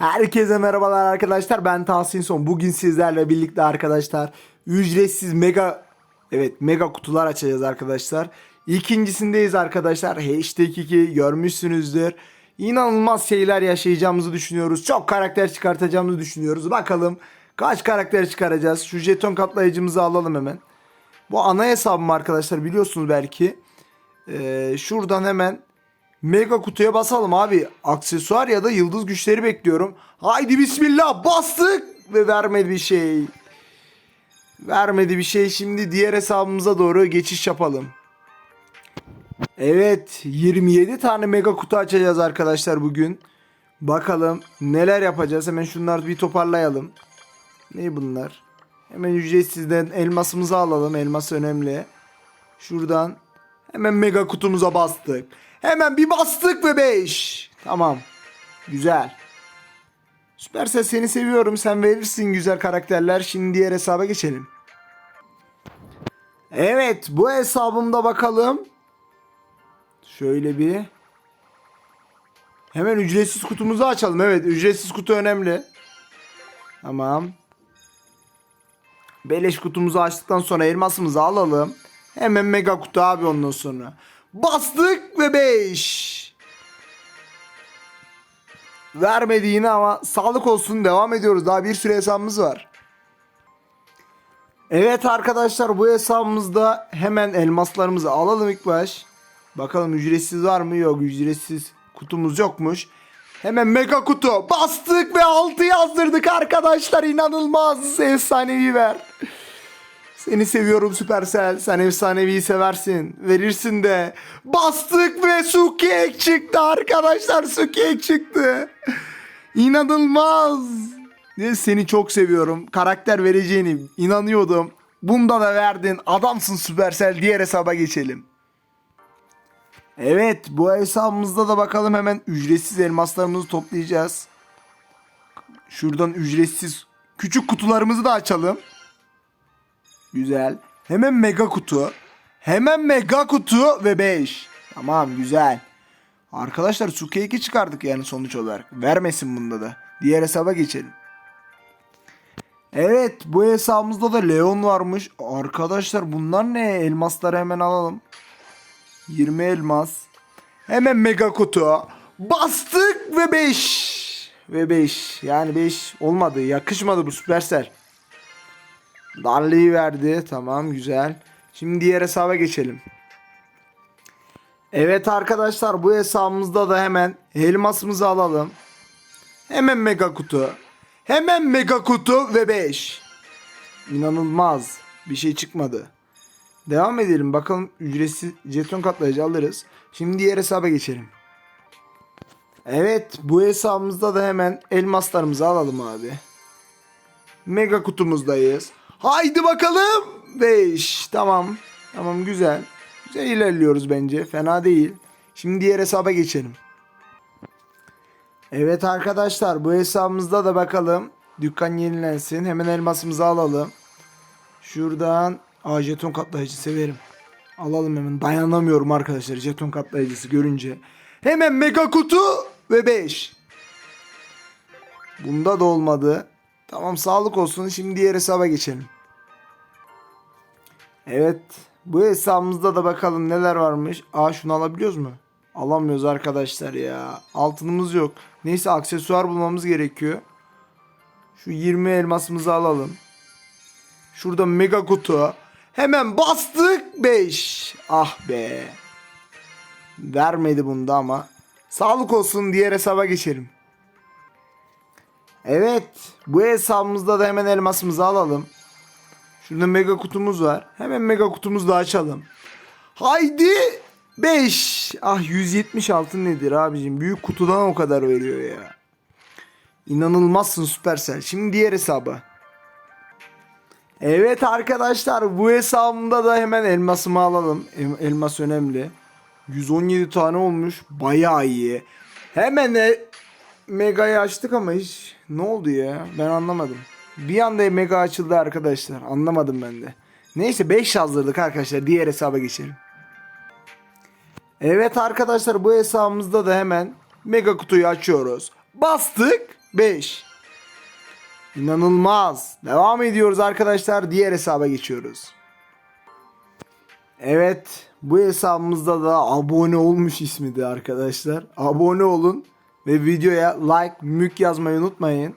Herkese merhabalar arkadaşlar. Ben Tahsin Son. Bugün sizlerle birlikte arkadaşlar ücretsiz mega evet mega kutular açacağız arkadaşlar. İkincisindeyiz arkadaşlar. Hashtag 2 görmüşsünüzdür. İnanılmaz şeyler yaşayacağımızı düşünüyoruz. Çok karakter çıkartacağımızı düşünüyoruz. Bakalım kaç karakter çıkaracağız. Şu jeton katlayıcımızı alalım hemen. Bu ana hesabım arkadaşlar biliyorsunuz belki. Ee, şuradan hemen Mega kutuya basalım abi. Aksesuar ya da yıldız güçleri bekliyorum. Haydi bismillah bastık ve vermedi bir şey. Vermedi bir şey. Şimdi diğer hesabımıza doğru geçiş yapalım. Evet 27 tane mega kutu açacağız arkadaşlar bugün. Bakalım neler yapacağız. Hemen şunları bir toparlayalım. Ne bunlar? Hemen ücretsizden elmasımızı alalım. Elmas önemli. Şuradan hemen mega kutumuza bastık. Hemen bir bastık ve 5. Tamam. Güzel. Süpersel seni seviyorum. Sen verirsin güzel karakterler. Şimdi diğer hesaba geçelim. Evet bu hesabımda bakalım. Şöyle bir. Hemen ücretsiz kutumuzu açalım. Evet ücretsiz kutu önemli. Tamam. Beleş kutumuzu açtıktan sonra elmasımızı alalım. Hemen mega kutu abi ondan sonra. Bastık ve 5. Vermedi yine ama sağlık olsun devam ediyoruz. Daha bir sürü hesabımız var. Evet arkadaşlar bu hesabımızda hemen elmaslarımızı alalım ilk baş. Bakalım ücretsiz var mı? Yok ücretsiz kutumuz yokmuş. Hemen mega kutu bastık ve 6 yazdırdık arkadaşlar inanılmaz efsanevi ver. Seni seviyorum Supercell. Sen efsaneviyi seversin. Verirsin de. Bastık ve Sukek çıktı arkadaşlar. Sukek çıktı. İnanılmaz. Seni çok seviyorum. Karakter vereceğini inanıyordum. Bunda da verdin. Adamsın Supercell. Diğer hesaba geçelim. Evet bu hesabımızda da bakalım hemen ücretsiz elmaslarımızı toplayacağız. Şuradan ücretsiz küçük kutularımızı da açalım. Güzel. Hemen mega kutu. Hemen mega kutu ve 5. Tamam güzel. Arkadaşlar Suke 2 çıkardık yani sonuç olarak. Vermesin bunda da. Diğer hesaba geçelim. Evet bu hesabımızda da Leon varmış. Arkadaşlar bunlar ne? Elmasları hemen alalım. 20 elmas. Hemen mega kutu. Bastık ve 5. Ve 5. Yani 5 olmadı. Yakışmadı bu Supercell. Darlıyı verdi. Tamam güzel. Şimdi diğer hesaba geçelim. Evet arkadaşlar bu hesabımızda da hemen elmasımızı alalım. Hemen mega kutu. Hemen mega kutu ve 5. İnanılmaz. Bir şey çıkmadı. Devam edelim. Bakalım ücretsiz jeton katlayıcı alırız. Şimdi diğer hesaba geçelim. Evet bu hesabımızda da hemen elmaslarımızı alalım abi. Mega kutumuzdayız. Haydi bakalım. 5. Tamam. Tamam güzel. Güzel ilerliyoruz bence. Fena değil. Şimdi diğer hesaba geçelim. Evet arkadaşlar bu hesabımızda da bakalım. Dükkan yenilensin. Hemen elmasımızı alalım. Şuradan Aa jeton katlayıcı severim. Alalım hemen. Dayanamıyorum arkadaşlar jeton katlayıcısı görünce. Hemen mega kutu ve 5. Bunda da olmadı. Tamam sağlık olsun. Şimdi diğer hesaba geçelim. Evet. Bu hesabımızda da bakalım neler varmış. Aa şunu alabiliyoruz mu? Alamıyoruz arkadaşlar ya. Altınımız yok. Neyse aksesuar bulmamız gerekiyor. Şu 20 elmasımızı alalım. Şurada mega kutu. Hemen bastık 5. Ah be. Vermedi bunda ama. Sağlık olsun diğer hesaba geçelim. Evet. Bu hesabımızda da hemen elmasımızı alalım. Şurada mega kutumuz var. Hemen mega kutumuzu da açalım. Haydi 5. Ah 176 nedir abicim? Büyük kutudan o kadar veriyor ya. İnanılmazsın Supercell. Şimdi diğer hesaba. Evet arkadaşlar bu hesabımda da hemen elmasımı alalım. El- elmas önemli. 117 tane olmuş. Bayağı iyi. Hemen de Mega'yı açtık ama hiç ne oldu ya? Ben anlamadım. Bir anda Mega açıldı arkadaşlar. Anlamadım ben de. Neyse 5 yazdırdık arkadaşlar. Diğer hesaba geçelim. Evet arkadaşlar bu hesabımızda da hemen Mega kutuyu açıyoruz. Bastık 5. İnanılmaz. Devam ediyoruz arkadaşlar. Diğer hesaba geçiyoruz. Evet. Bu hesabımızda da abone olmuş ismidi arkadaşlar. Abone olun ve videoya like, mük yazmayı unutmayın.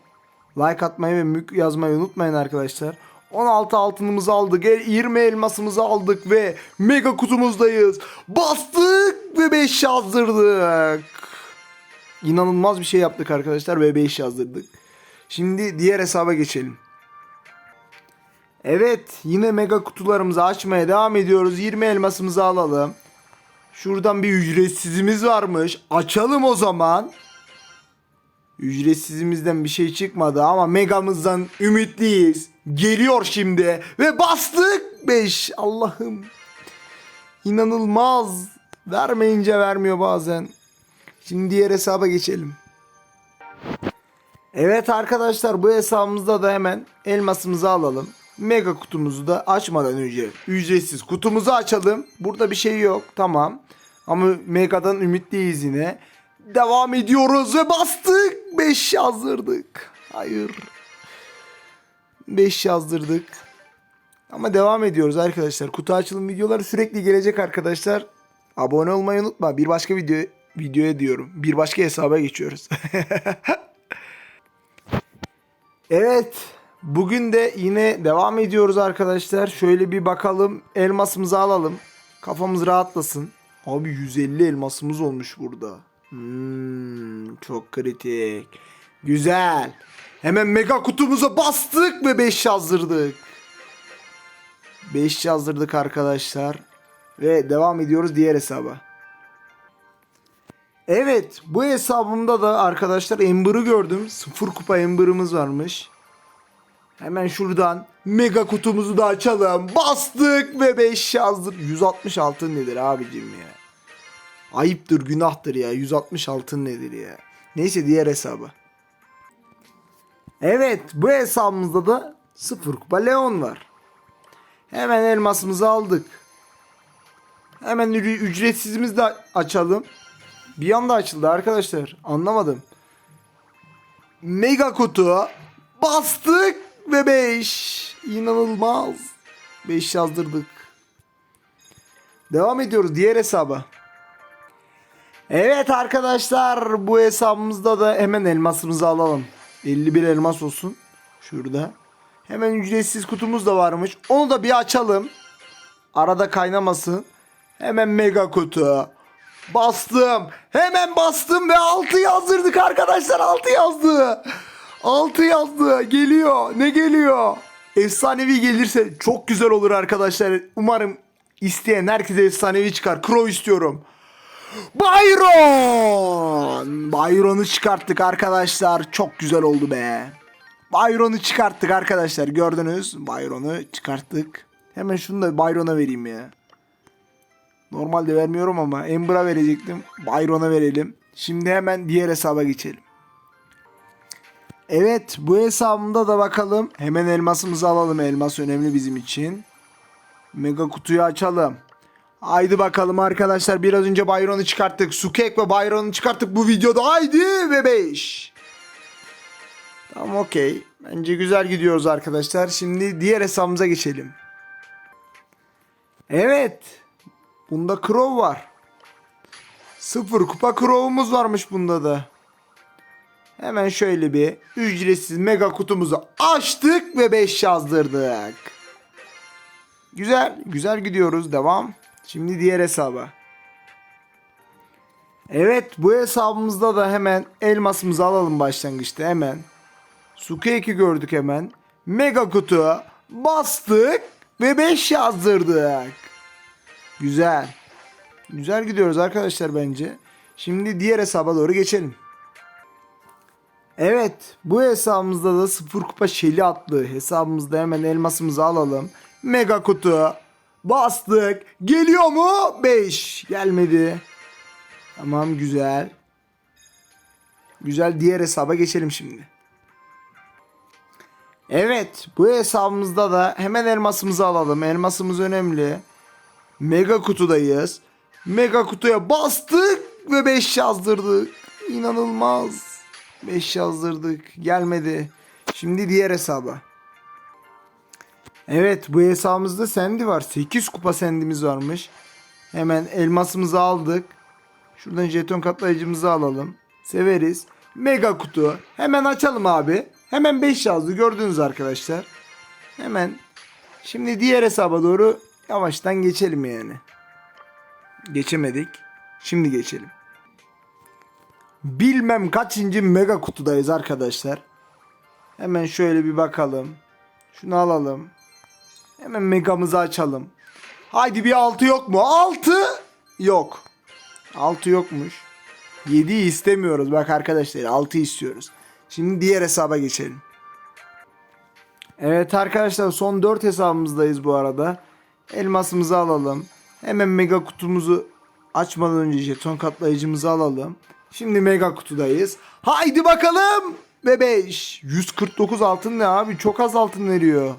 Like atmayı ve mük yazmayı unutmayın arkadaşlar. 16 altınımızı aldık. el- 20 elmasımızı aldık ve mega kutumuzdayız. Bastık ve 5 yazdırdık. İnanılmaz bir şey yaptık arkadaşlar ve 5 yazdırdık. Şimdi diğer hesaba geçelim. Evet yine mega kutularımızı açmaya devam ediyoruz. 20 elmasımızı alalım. Şuradan bir ücretsizimiz varmış. Açalım o zaman. Ücretsizimizden bir şey çıkmadı ama megamızdan ümitliyiz. Geliyor şimdi ve bastık 5. Allah'ım. İnanılmaz. Vermeyince vermiyor bazen. Şimdi diğer hesaba geçelim. Evet arkadaşlar bu hesabımızda da hemen elmasımızı alalım. Mega kutumuzu da açmadan önce ücretsiz kutumuzu açalım. Burada bir şey yok tamam. Ama Mega'dan ümitliyiz yine. Devam ediyoruz ve bastık. 5 yazdırdık. Hayır. 5 yazdırdık. Ama devam ediyoruz arkadaşlar. Kutu açılım videoları sürekli gelecek arkadaşlar. Abone olmayı unutma. Bir başka video videoya diyorum. Bir başka hesaba geçiyoruz. evet. Bugün de yine devam ediyoruz arkadaşlar. Şöyle bir bakalım. Elmasımızı alalım. Kafamız rahatlasın. Abi 150 elmasımız olmuş burada. Hmm, çok kritik. Güzel. Hemen mega kutumuza bastık ve 5 yazdırdık. 5 yazdırdık arkadaşlar. Ve devam ediyoruz diğer hesaba. Evet bu hesabımda da arkadaşlar Ember'ı gördüm. Sıfır kupa Ember'ımız varmış. Hemen şuradan mega kutumuzu da açalım. Bastık ve 5 yazdır. 160 altın nedir abicim ya? Ayıptır günahtır ya. 160 altın nedir ya? Neyse diğer hesaba. Evet bu hesabımızda da sıfır kupa Leon var. Hemen elmasımızı aldık. Hemen ücretsizimizi de açalım. Bir anda açıldı arkadaşlar. Anlamadım. Mega kutu bastık ve 5. İnanılmaz. 5 yazdırdık. Devam ediyoruz diğer hesaba. Evet arkadaşlar bu hesabımızda da hemen elmasımızı alalım. 51 elmas olsun. Şurada. Hemen ücretsiz kutumuz da varmış. Onu da bir açalım. Arada kaynamasın. Hemen mega kutu. Bastım. Hemen bastım ve 6 yazdırdık arkadaşlar. 6 yazdı. 6 yazdı. Geliyor. Ne geliyor? Efsanevi gelirse çok güzel olur arkadaşlar. Umarım isteyen herkese efsanevi çıkar. Crow istiyorum. Byron! Byron'u çıkarttık arkadaşlar. Çok güzel oldu be. Byron'u çıkarttık arkadaşlar. Gördünüz. Byron'u çıkarttık. Hemen şunu da Byron'a vereyim ya. Normalde vermiyorum ama Ember'a verecektim. Byron'a verelim. Şimdi hemen diğer hesaba geçelim. Evet bu hesabımda da bakalım. Hemen elmasımızı alalım. Elmas önemli bizim için. Mega kutuyu açalım. Haydi bakalım arkadaşlar. Biraz önce Byron'u çıkarttık. Sukek ve Byron'u çıkarttık bu videoda. Haydi ve 5. Tamam okey. Bence güzel gidiyoruz arkadaşlar. Şimdi diğer hesabımıza geçelim. Evet. Bunda Crow var. Sıfır kupa Crow'umuz varmış bunda da. Hemen şöyle bir ücretsiz mega kutumuzu açtık ve 5 yazdırdık. Güzel, güzel gidiyoruz. Devam. Şimdi diğer hesaba. Evet, bu hesabımızda da hemen elmasımızı alalım başlangıçta hemen. Sukeki gördük hemen. Mega kutu bastık ve 5 yazdırdık. Güzel. Güzel gidiyoruz arkadaşlar bence. Şimdi diğer hesaba doğru geçelim. Evet bu hesabımızda da sıfır kupa Şeli adlı hesabımızda hemen elmasımızı alalım. Mega kutu bastık. Geliyor mu? 5 gelmedi. Tamam güzel. Güzel diğer hesaba geçelim şimdi. Evet bu hesabımızda da hemen elmasımızı alalım. Elmasımız önemli. Mega kutudayız. Mega kutuya bastık ve 5 yazdırdık. İnanılmaz. 5 yazdırdık. Gelmedi. Şimdi diğer hesaba. Evet bu hesabımızda sendi var. 8 kupa sendimiz varmış. Hemen elmasımızı aldık. Şuradan jeton katlayıcımızı alalım. Severiz. Mega kutu. Hemen açalım abi. Hemen 5 yazdı gördünüz arkadaşlar. Hemen şimdi diğer hesaba doğru yavaştan geçelim yani. Geçemedik. Şimdi geçelim. Bilmem kaçıncı mega kutudayız arkadaşlar. Hemen şöyle bir bakalım. Şunu alalım. Hemen megamızı açalım. Haydi bir 6 yok mu? 6 yok. 6 yokmuş. 7'yi istemiyoruz bak arkadaşlar 6 istiyoruz. Şimdi diğer hesaba geçelim. Evet arkadaşlar son 4 hesabımızdayız bu arada. Elmasımızı alalım. Hemen mega kutumuzu açmadan önce jeton katlayıcımızı alalım. Şimdi mega kutudayız. Haydi bakalım. Ve 5. 149 altın ne abi? Çok az altın veriyor.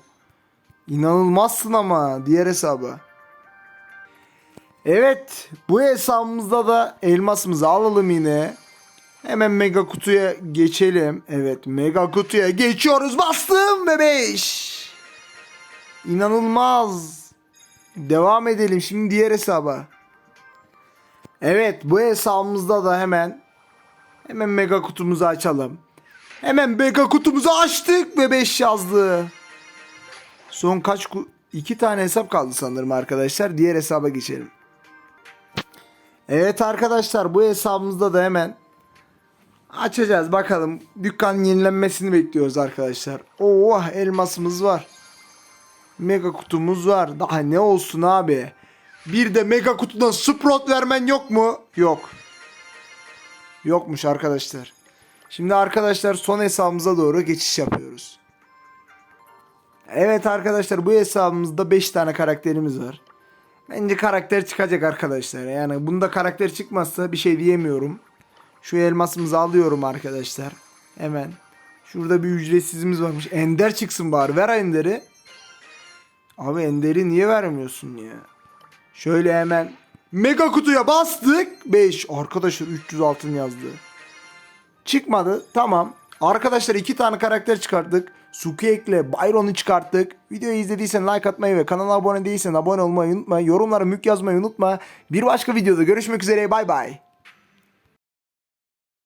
İnanılmazsın ama diğer hesaba. Evet bu hesabımızda da elmasımızı alalım yine. Hemen mega kutuya geçelim. Evet mega kutuya geçiyoruz. Bastım 5. İnanılmaz. Devam edelim şimdi diğer hesaba. Evet bu hesabımızda da hemen hemen mega kutumuzu açalım. Hemen mega kutumuzu açtık 5 yazdı. Son kaç iki tane hesap kaldı sanırım arkadaşlar. Diğer hesaba geçelim. Evet arkadaşlar bu hesabımızda da hemen açacağız bakalım. Dükkanın yenilenmesini bekliyoruz arkadaşlar. Oo elmasımız var. Mega kutumuz var. Daha ne olsun abi? Bir de mega kutudan Sprout vermen yok mu? Yok. Yokmuş arkadaşlar. Şimdi arkadaşlar son hesabımıza doğru geçiş yapıyoruz. Evet arkadaşlar bu hesabımızda 5 tane karakterimiz var. Bence karakter çıkacak arkadaşlar. Yani bunda karakter çıkmazsa bir şey diyemiyorum. Şu elmasımızı alıyorum arkadaşlar. Hemen. Şurada bir ücretsizimiz varmış. Ender çıksın bari. Ver Ender'i. Abi Ender'i niye vermiyorsun ya? Şöyle hemen mega kutuya bastık. 5. Arkadaşlar 300 altın yazdı. Çıkmadı. Tamam. Arkadaşlar iki tane karakter çıkarttık. Suki ile Byron'u çıkarttık. Videoyu izlediysen like atmayı ve kanala abone değilsen abone olmayı unutma. Yorumlara mük yazmayı unutma. Bir başka videoda görüşmek üzere. Bay bay.